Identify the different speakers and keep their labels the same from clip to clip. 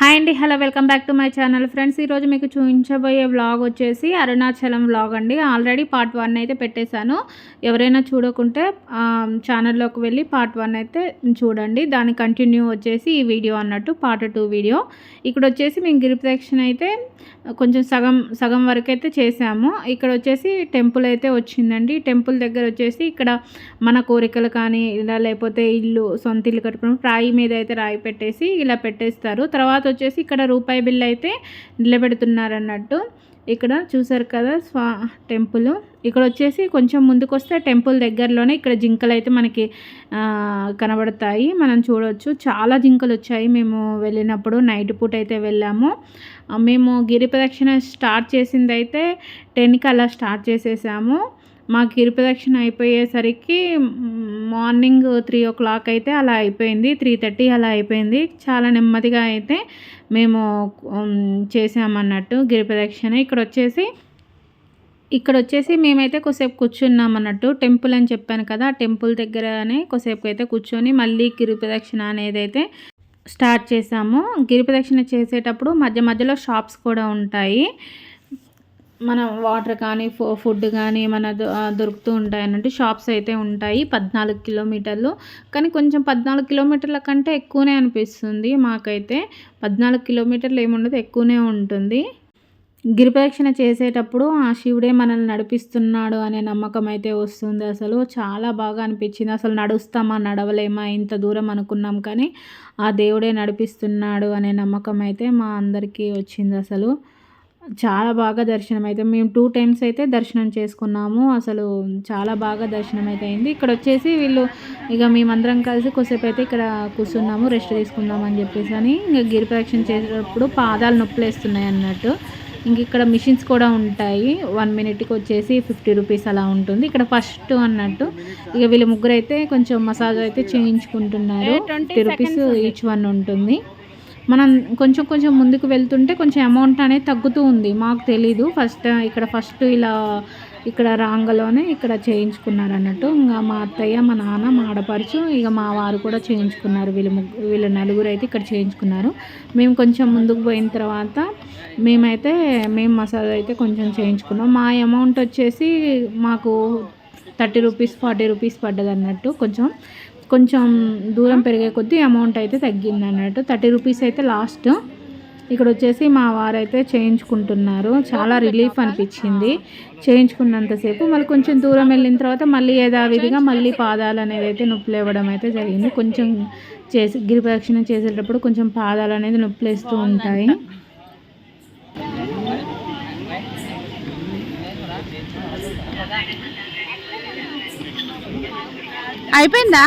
Speaker 1: Hi అండి hello welcome back to my channel. Friends ఈరోజు మీకు చూపించబోయే వ్లాగ్ వచ్చేసి అరుణాచలం వ్లాగ్ అండి. ఆల్రెడీ పార్ట్ వన్ అయితే పెట్టేశాను. ఎవరైనా చూడకుంటే ఛానల్లోకి వెళ్ళి పార్ట్ వన్ అయితే చూడండి. దాని కంటిన్యూ వచ్చేసి ఈ వీడియో అన్నట్టు పార్ట్ టూ వీడియో. ఇక్కడ వచ్చేసి మేము గిరి ప్రదక్షిణ అయితే కొంచెం సగం సగం వరకు అయితే చేసాము ఇక్కడ వచ్చేసి టెంపుల్ అయితే వచ్చిందండి. టెంపుల్ దగ్గర వచ్చేసి ఇక్కడ మన కోరికలు కానీ ఇలా లేకపోతే ఇల్లు సొంత ఇల్లు కట్టుకుని రాయి మీద అయితే రాయి పెట్టేసి ఇలా పెట్టేస్తారు. తర్వాత వచ్చేసి ఇక్కడ రూపాయి బిల్ అయితే నిలబెడుతున్నారు అన్నట్టు ఇక్కడ చూసారు కదా స్వా టెంపుల్. ఇక్కడ వచ్చేసి కొంచెం ముందుకు వస్తే టెంపుల్ దగ్గరలోనే ఇక్కడ జింకలు అయితే మనకి కనబడతాయి. మనం చూడవచ్చు చాలా జింకలు వచ్చాయి మేము వెళ్ళినప్పుడు. నైట్ పూట అయితే వెళ్ళాము. మేము గిరి ప్రదక్షిణ స్టార్ట్ చేసింది అయితే టెన్కి అలా స్టార్ట్ చేసేసాము. మా గిరిప్రదక్షిణ అయిపోయేసరికి మార్నింగ్ త్రీ ఓ క్లాక్ అయితే అలా అయిపోయింది. త్రీ థర్టీ అలా అయిపోయింది. చాలా నెమ్మదిగా అయితే మేము చేసామన్నట్టు గిరిప్రదక్షిణ ఇక్కడ వచ్చేసి ఇక్కడ వచ్చేసి మేమైతే కొద్దిసేపు కూర్చున్నాం అన్నట్టు టెంపుల్ అని చెప్పాను కదా టెంపుల్ దగ్గరనే కొసేపు అయితే కూర్చొని మళ్ళీ గిరిప్రదక్షిణ అనేది అయితే స్టార్ట్ చేసాము గిరిప్రదక్షిణ చేసేటప్పుడు మధ్య మధ్యలో షాప్స్ కూడా ఉంటాయి. మన వాటర్ కానీ ఫుడ్ కానీ మన దొ- దొరుకుతూ ఉంటాయి అన్నట్టు షాప్స్ అయితే ఉంటాయి పద్నాలుగు కిలోమీటర్లు. కానీ కొంచెం పద్నాలుగు కిలోమీటర్ల కంటే ఎక్కువనే అనిపిస్తుంది మాకైతే. పద్నాలుగు కిలోమీటర్లు ఏముండదు ఎక్కువనే ఉంటుంది. గిరిప్రదక్షిణ చేసేటప్పుడు ఆ శివుడే మనల్ని నడిపిస్తున్నాడు అనే నమ్మకం అయితే వస్తుంది అసలు. చాలా బాగా అనిపించింది. అసలు నడుస్తామా నడవలేమా ఇంత దూరం అనుకున్నాం కానీ ఆ దేవుడే నడిపిస్తున్నాడు అనే నమ్మకం అయితే మా అందరికీ వచ్చింది అసలు. చాలా బాగా దర్శనం అయితే మేము టూ టైమ్స్ అయితే దర్శనం చేసుకున్నాము. అసలు చాలా బాగా దర్శనం అయితే అయింది. ఇక్కడ వచ్చేసి వీళ్ళు ఇక మేమందరం కలిసి కొద్దిసేపు అయితే ఇక్కడ కూర్చున్నాము రెస్ట్ తీసుకుందాం అని చెప్పేసి అని. ఇంకా గిరి ప్రదక్షిణ చేసేటప్పుడు పాదాలు నొప్పులు వేస్తున్నాయి అన్నట్టు. ఇంక ఇక్కడ మిషన్స్ కూడా ఉంటాయి. వన్ మినిట్కి వచ్చేసి ఫిఫ్టీ రూపీస్ అలా ఉంటుంది. ఇక్కడ ఫస్ట్ అన్నట్టు ఇక వీళ్ళ ముగ్గురు అయితే కొంచెం మసాజ్ అయితే చేయించుకుంటున్నారు. ఫిఫ్టీ రూపీస్ ఈచ్ వన్ ఉంటుంది. మనం కొంచెం కొంచెం ముందుకు వెళ్తుంటే కొంచెం అమౌంట్ అనేది తగ్గుతూ ఉంది. మాకు తెలీదు. ఫస్ట్ ఇక్కడ ఫస్ట్ ఇలా ఇక్కడ రాంగలోనే ఇక్కడ చేయించుకున్నారు అన్నట్టు. ఇంకా మా అత్తయ్య మా నాన్న మా ఆడపడుచు ఇక మా వారు కూడా చేయించుకున్నారు. వీళ్ళు ముగ్గురు వీళ్ళ నలుగురు అయితే ఇక్కడ చేయించుకున్నారు. మేము కొంచెం ముందుకు పోయిన తర్వాత మేమైతే మేము మసాజ్ అయితే కొంచెం చేయించుకున్నాం. మా అమౌంట్ వచ్చేసి మాకు థర్టీ రూపీస్ ఫార్టీ రూపీస్ పడ్డది అన్నట్టు కొంచెం. కొంచెం దూరం పెరిగే కొద్దీ అమౌంట్ అయితే తగ్గింది అన్నట్టు థర్టీ రూపీస్ అయితే లాస్ట్ ఇక్కడ వచ్చేసి మా వారైతే చేయించుకుంటున్నారు. చాలా రిలీఫ్ అనిపించింది. చేయించుకున్నంతసేపు మళ్ళీ కొంచెం దూరం వెళ్ళిన తర్వాత మళ్ళీ యథావిధిగా మళ్ళీ పాదాలు అనేది అయితే నొప్పులు ఇవ్వడం అయితే జరిగింది. కొంచెం చేసి గిరి ప్రదక్షిణ చేసేటప్పుడు కొంచెం పాదాలు అనేది నొప్పులు వేస్తూ ఉంటాయి.
Speaker 2: అయిపోయిందా?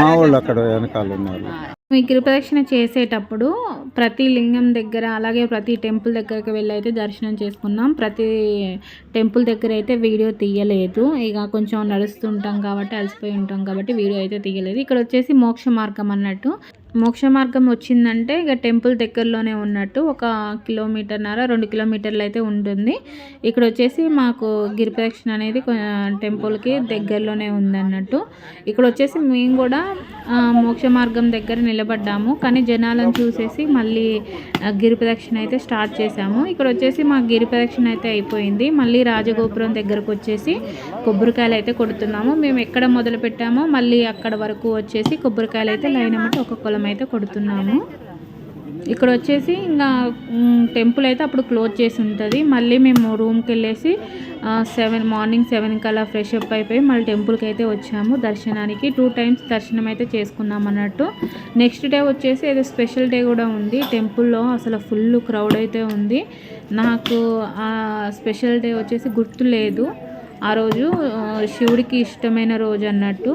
Speaker 3: మా వాళ్ళు అక్కడ వెనకాల ఉన్నారు.
Speaker 1: ఈ గిరి ప్రదక్షిణ చేసేటప్పుడు ప్రతి లింగం దగ్గర అలాగే ప్రతి టెంపుల్ దగ్గరికి వెళ్ళి అయితే దర్శనం చేసుకున్నాం. ప్రతి టెంపుల్ దగ్గర అయితే వీడియో తీయలేదు. ఇక కొంచెం నడుస్తుంటాం కాబట్టి అలసిపోయి ఉంటాం కాబట్టి వీడియో అయితే తీయలేదు. ఇక్కడ వచ్చేసి మోక్ష మార్గం అన్నట్టు మోక్ష మార్గం వచ్చిందంటే ఇక టెంపుల్ దగ్గరలోనే ఉన్నట్టు ఒక కిలోమీటర్న్నర రెండు కిలోమీటర్లు అయితే ఉంటుంది. ఇక్కడ వచ్చేసి మాకు గిరిప్రదక్షిణ అనేది టెంపుల్కి దగ్గరలోనే ఉందన్నట్టు. ఇక్కడ వచ్చేసి మేము కూడా మోక్ష మార్గం దగ్గర నిలబడ్డాము. కానీ జనాలను చూసేసి మళ్ళీ గిరిప్రదక్షిణ అయితే స్టార్ట్ చేసాము ఇక్కడ వచ్చేసి మా గిరిప్రదక్షిణ అయితే అయిపోయింది. మళ్ళీ రాజగోపురం దగ్గరకు వచ్చేసి కొబ్బరికాయలు అయితే కొడుతున్నాము. మేము ఎక్కడ మొదలు పెట్టామో మళ్ళీ అక్కడ వరకు వచ్చేసి కొబ్బరికాయలు అయితే లైన్ అన్నమాట ఒక కొలం అయితే కొడుతున్నాము. ఇక్కడ వచ్చేసి ఇంకా టెంపుల్ అయితే అప్పుడు క్లోజ్ చేసి ఉంటుంది మళ్ళీ మేము రూమ్కి వెళ్ళేసి సెవెన్ మార్నింగ్ సెవెన్కి అలా ఫ్రెష్ అప్ అయిపోయి మళ్ళీ టెంపుల్కి అయితే వచ్చాము దర్శనానికి. టూ టైమ్స్ దర్శనం అయితే చేసుకున్నాం అన్నట్టు. నెక్స్ట్ డే వచ్చేసి ఏదో స్పెషల్ డే కూడా ఉంది. టెంపుల్లో అసలు ఫుల్ క్రౌడ్ అయితే ఉంది. నాకు ఆ స్పెషల్ డే వచ్చేసి గుర్తు లేదు ఆ రోజు శివుడికి ఇష్టమైన రోజు అన్నట్టు.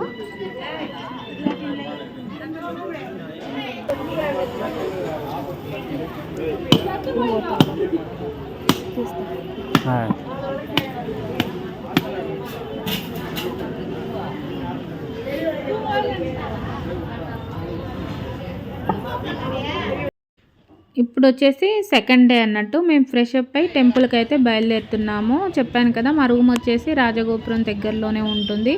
Speaker 1: ఇప్పుడు వచ్చేసి సెకండ్ డే అన్నట్టు మేము ఫ్రెష్ అప్ అయి టెంపుల్కి అయితే బయలుదేరుతున్నాము. చెప్పాను కదా మా రూమ్ వచ్చేసి రాజగోపురం దగ్గరలోనే ఉంటుంది.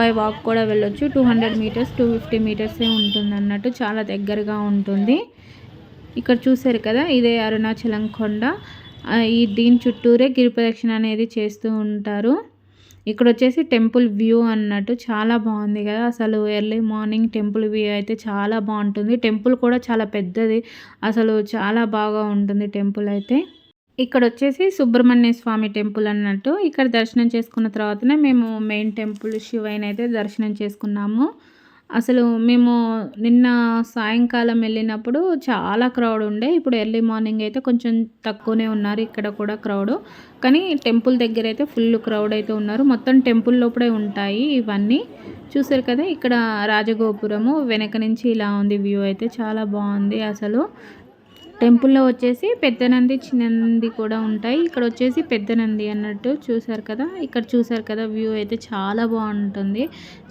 Speaker 1: బై వాక్ కూడా వెళ్ళొచ్చు. Two hundred metres two fifty మీటర్సే ఉంటుంది అన్నట్టు చాలా దగ్గరగా ఉంటుంది. ఇక్కడ చూసారు కదా ఇదే అరుణాచలం కొండ. ఈ దీని చుట్టూరే గిరి ప్రదక్షిణ అనేది చేస్తూ ఉంటారు. ఇక్కడ వచ్చేసి టెంపుల్ వ్యూ అన్నట్టు చాలా బాగుంది కదా. అసలు ఎర్లీ మార్నింగ్ టెంపుల్ వ్యూ అయితే చాలా బాగుంటుంది. టెంపుల్ కూడా చాలా పెద్దది. అసలు చాలా బాగా ఉంటుంది టెంపుల్ అయితే. ఇక్కడ వచ్చేసి సుబ్రహ్మణ్య స్వామి టెంపుల్ అన్నట్టు ఇక్కడ దర్శనం చేసుకున్న తర్వాతనే మేము మెయిన్ టెంపుల్ శివైన అయితే దర్శనం చేసుకున్నాము. అసలు మేము నిన్న సాయంకాలం వెళ్ళినప్పుడు చాలా క్రౌడ్ ఉండే. ఇప్పుడు ఎర్లీ మార్నింగ్ అయితే కొంచెం తక్కువనే ఉన్నారు ఇక్కడ కూడా క్రౌడ్ కానీ టెంపుల్ దగ్గర అయితే ఫుల్ క్రౌడ్ అయితే ఉన్నారు. మొత్తం టెంపుల్ లోపడే ఉంటాయి ఇవన్నీ. చూసారు కదా ఇక్కడ రాజగోపురము వెనక నుంచి ఇలా ఉంది వ్యూ అయితే. చాలా బాగుంది అసలు. టెంపుల్లో వచ్చేసి పెద్ద నంది చిన్న నంది కూడా ఉంటాయి. ఇక్కడ వచ్చేసి పెద్ద నంది అన్నట్టు చూసారు కదా? ఇక్కడ చూసారు కదా వ్యూ అయితే చాలా బాగుంటుంది.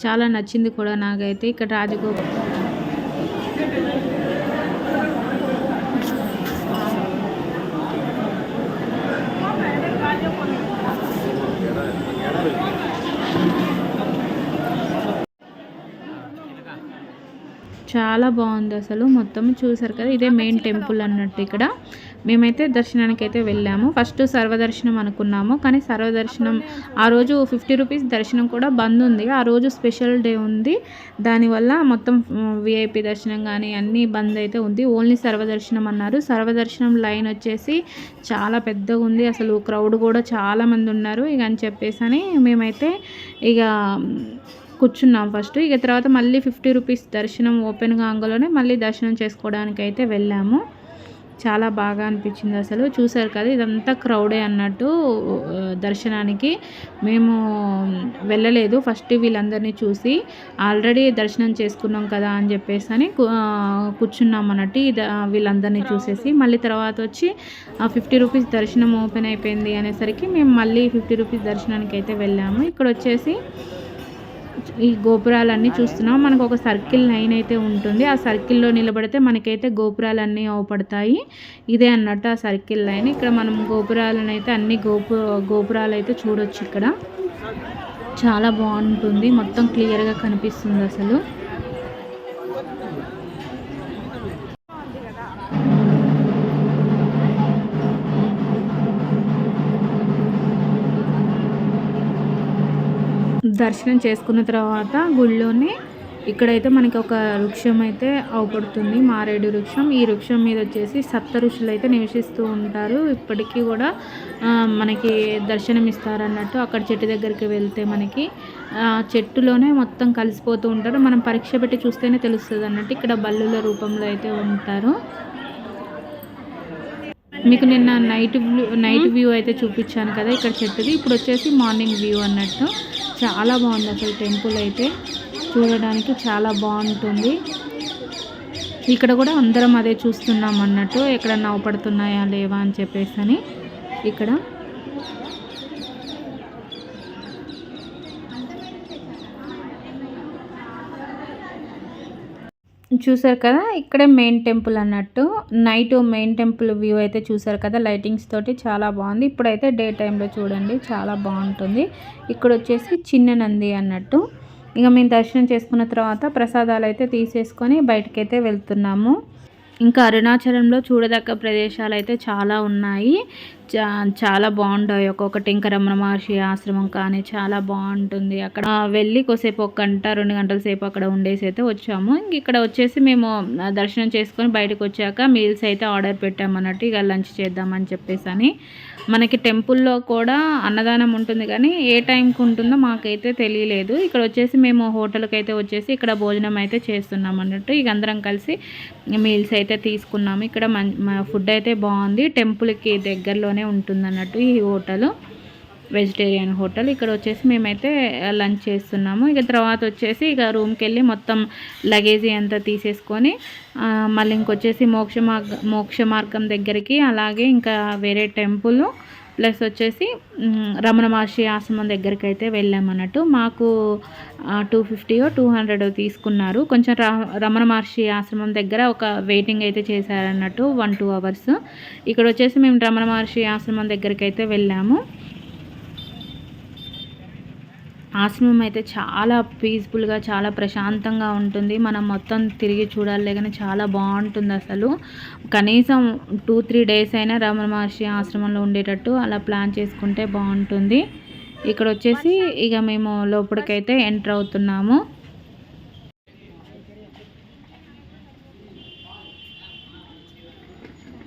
Speaker 1: చాలా నచ్చింది కూడా నాకైతే. ఇక్కడ రాజగోపాల్ చాలా బాగుంది అసలు. మొత్తం చూసారు కదా ఇదే మెయిన్ టెంపుల్ అన్నట్టు ఇక్కడ. మేమైతే దర్శనానికి అయితే వెళ్ళాము. ఫస్ట్ సర్వదర్శనం అనుకున్నాము కానీ సర్వదర్శనం ఆ రోజు ఫిఫ్టీ రూపీస్ దర్శనం కూడా బంద్ ఉంది. ఆ రోజు స్పెషల్ డే ఉంది. దానివల్ల మొత్తం విఐపి దర్శనం కానీ అన్నీ బంద్ అయితే ఉంది. ఓన్లీ సర్వదర్శనం అన్నారు. సర్వదర్శనం లైన్ వచ్చేసి చాలా పెద్దగా ఉంది. అసలు క్రౌడ్ కూడా చాలామంది ఉన్నారు. ఇక అని చెప్పేసి అని మేమైతే ఇక కూర్చున్నాం ఫస్ట్. ఇక తర్వాత మళ్ళీ ఫిఫ్టీ రూపీస్ దర్శనం ఓపెన్ అంగలోనే మళ్ళీ దర్శనం చేసుకోవడానికి అయితే వెళ్ళాము. చాలా బాగా అనిపించింది అసలు. చూసారు కదా ఇదంతా క్రౌడే అన్నట్టు దర్శనానికి మేము వెళ్ళలేదు. ఫస్ట్ వీళ్ళందరినీ చూసి ఆల్రెడీ దర్శనం చేసుకున్నాం కదా అని చెప్పేసి అని కూర్చున్నాం అన్నట్టు వీళ్ళందరినీ చూసేసి. మళ్ళీ తర్వాత వచ్చి ఫిఫ్టీ రూపీస్ దర్శనం ఓపెన్ అయిపోయింది అనేసరికి మేము మళ్ళీ ఫిఫ్టీ రూపీస్ దర్శనానికి అయితే వెళ్ళాము. ఇక్కడ వచ్చేసి ఈ గోపురాలన్నీ చూస్తున్నాం. మనకు ఒక సర్కిల్ లైన్ అయితే ఉంటుంది. ఆ సర్కిల్లో నిలబడితే మనకైతే గోపురాలన్నీ అవపడతాయి. ఇదే అన్నట్టు ఆ సర్కిల్ లైన్. ఇక్కడ మనం గోపురాలను అయితే అన్ని గోపు గోపురాలు అయితే చూడొచ్చు ఇక్కడ. చాలా బాగుంటుంది. మొత్తం క్లియర్గా కనిపిస్తుంది అసలు. దర్శనం చేసుకున్న తర్వాత గుళ్ళోనే ఇక్కడైతే మనకి ఒక వృక్షం అయితే అవుపడుతుంది మారేడు వృక్షం. ఈ వృక్షం మీద వచ్చేసి సప్త ఋషులు అయితే నివసిస్తూ ఉంటారు. ఇప్పటికీ కూడా మనకి దర్శనం ఇస్తారన్నట్టు అక్కడ చెట్టు దగ్గరికి వెళ్తే మనకి చెట్టులోనే మొత్తం కలిసిపోతూ ఉంటారు. మనం పరీక్ష పెట్టి చూస్తేనే తెలుస్తుంది అన్నట్టు ఇక్కడ బల్లుల రూపంలో అయితే ఉంటారు. మీకు నిన్న నైట్ వ్యూ నైట్ వ్యూ అయితే చూపించాను కదా ఇక్కడ చెట్టుది. ఇప్పుడు వచ్చేసి మార్నింగ్ వ్యూ అన్నట్టు. చాలా బాగుంది అసలు టెంపుల్ అయితే. చూడడానికి చాలా బాగుంటుంది. ఇక్కడ కూడా అందరం అదే చూస్తున్నాం అన్నట్టు. ఎక్కడన్నా అవపడుతున్నాయా లేవా అని చెప్పేసి అని ఇక్కడ చూసారు కదా ఇక్కడే మెయిన్ టెంపుల్ అన్నట్టు. నైట్ మెయిన్ టెంపుల్ వ్యూ అయితే చూసారు కదా లైటింగ్స్ తోటి చాలా బాగుంది. ఇప్పుడైతే డే టైంలో చూడండి చాలా బాగుంటుంది. ఇక్కడ వచ్చేసి చిన్న నంది అన్నట్టు. ఇక మేము దర్శనం చేసుకున్న తర్వాత ప్రసాదాలు అయితే తీసేసుకొని బయటకైతే వెళ్తున్నాము. ఇంకా అరుణాచలంలో చూడదగ్గ ప్రదేశాలు అయితే చాలా ఉన్నాయి. చా చాలా బాగుంటాయి. ఒక్కొక్కటి ఇంకా రమణ మహర్షి ఆశ్రమం కానీ చాలా బాగుంటుంది. అక్కడ వెళ్ళి కొద్దిసేపు ఒక గంట రెండు గంటల సేపు అక్కడ ఉండేసి అయితే వచ్చాము. ఇంక ఇక్కడ వచ్చేసి మేము దర్శనం చేసుకొని బయటకు వచ్చాక మీల్స్ అయితే ఆర్డర్ పెట్టామన్నట్టు ఇక లంచ్ చేద్దామని చెప్పేసి అని. మనకి టెంపుల్లో కూడా అన్నదానం ఉంటుంది కానీ ఏ టైంకి ఉంటుందో మాకైతే తెలియలేదు. ఇక్కడ వచ్చేసి మేము హోటల్కి అయితే వచ్చేసి ఇక్కడ భోజనం అయితే చేస్తున్నాం అన్నట్టు ఇక అందరం కలిసి మీల్స్ అయితే తీసుకున్నాము. ఇక్కడ మం ఫుడ్ అయితే బాగుంది. టెంపుల్కి దగ్గరలోనే ఉంటుంది అన్నట్టు ఈ హోటల్. Vegetarian hotel. ఇక్కడ వచ్చేసి మేమైతే లంచ్ చేస్తున్నాము. ఇక తర్వాత వచ్చేసి ఇక రూమ్కి వెళ్ళి మొత్తం లగేజీ అంతా తీసేసుకొని మళ్ళీ ఇంకొచ్చేసి మోక్ష మార్గ మోక్ష మార్గం దగ్గరికి అలాగే ఇంకా వేరే టెంపుల్ ప్లస్ వచ్చేసి రమణ మహర్షి ఆశ్రమం దగ్గరికి అయితే వెళ్ళామన్నట్టు. మాకు టూ ఫిఫ్టీయో టూ హండ్రెడ్ తీసుకున్నారు. కొంచెం రమణ మహర్షి ఆశ్రమం దగ్గర ఒక వెయిటింగ్ అయితే చేశారన్నట్టు వన్ టూ అవర్స్ ఇక్కడ వచ్చేసి మేము రమణ మహర్షి ఆశ్రమం దగ్గరికి అయితే వెళ్ళాము. ఆశ్రమం అయితే చాలా పీస్ఫుల్గా చాలా ప్రశాంతంగా ఉంటుంది. మనం మొత్తం తిరిగి చూడాలి కానీ చాలా బాగుంటుంది అసలు. కనీసం టూ త్రీ డేస్ అయినా రమణ మహర్షి ఆశ్రమంలో ఉండేటట్టు అలా ప్లాన్ చేసుకుంటే బాగుంటుంది. ఇక్కడ వచ్చేసి ఇక మేము లోపలికైతే ఎంటర్ అవుతున్నాము.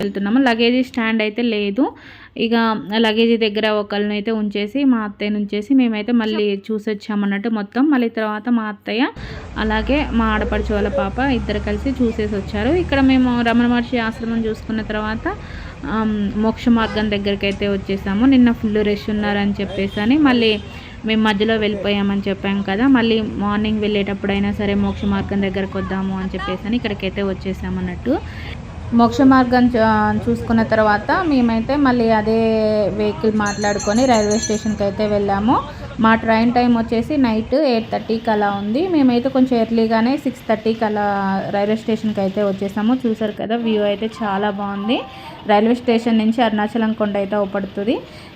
Speaker 1: వెళ్తున్నాము. లగేజీ స్టాండ్ అయితే లేదు. ఇక లగేజీ దగ్గర ఒకళ్ళని అయితే ఉంచేసి మా అత్తయ్య నుంచేసి మేమైతే మళ్ళీ చూసి వచ్చామన్నట్టు మొత్తం. మళ్ళీ తర్వాత మా అత్తయ్య అలాగే మా ఆడపడుచు వాళ్ళ పాప ఇద్దరు కలిసి చూసేసి వచ్చారు ఇక్కడ మేము రమణ మహర్షి ఆశ్రమం చూసుకున్న తర్వాత మోక్ష మార్గం దగ్గరికి అయితే వచ్చేసాము. నిన్న ఫుల్ రష్ ఉన్నారని చెప్పేసి అని మళ్ళీ మేము మధ్యలో వెళ్ళిపోయామని చెప్పాం కదా. మళ్ళీ మార్నింగ్ వెళ్ళేటప్పుడైనా సరే మోక్ష మార్గం దగ్గరకు వద్దాము అని చెప్పేసి అని ఇక్కడికైతే వచ్చేసామన్నట్టు. మోక్ష మార్గం చూసుకున్న తర్వాత మేమైతే మళ్ళీ అదే వెహికల్ మాట్లాడుకొని రైల్వే స్టేషన్కి అయితే వెళ్ళాము. మా ట్రైన్ టైం వచ్చేసి నైట్ ఎయిట్ థర్టీకి అలా ఉంది. మేమైతే కొంచెం ఎర్లీగానే సిక్స్ థర్టీకి అలా రైల్వే స్టేషన్కి అయితే వచ్చేసాము. చూసారు కదా వ్యూ అయితే చాలా బాగుంది. రైల్వే స్టేషన్ నుంచి అరుణాచలం కొండ అయితే అవపడుతుంది.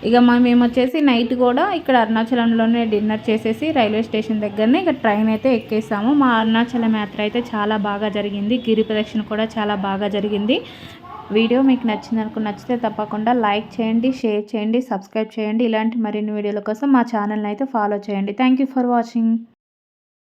Speaker 1: ఇక మేము వచ్చేసి నైట్ కూడా ఇక్కడ అరుణాచలంలోనే డిన్నర్ చేసేసి రైల్వే స్టేషన్ దగ్గరనే ఇక ట్రైన్ అయితే ఎక్కేసాము. మా అరుణాచలం యాత్ర అయితే చాలా బాగా జరిగింది. గిరి ప్రదక్షిణ కూడా చాలా బాగా జరిగింది. వీడియో మీకు నచ్చింది అనుకో నచ్చితే తప్పకుండా లైక్ చేయండి షేర్ చేయండి సబ్స్క్రైబ్ చేయండి. ఇలాంటి మరిన్ని వీడియోల కోసం మా ఛానల్ని అయితే ఫాలో చేయండి. Thank you for watching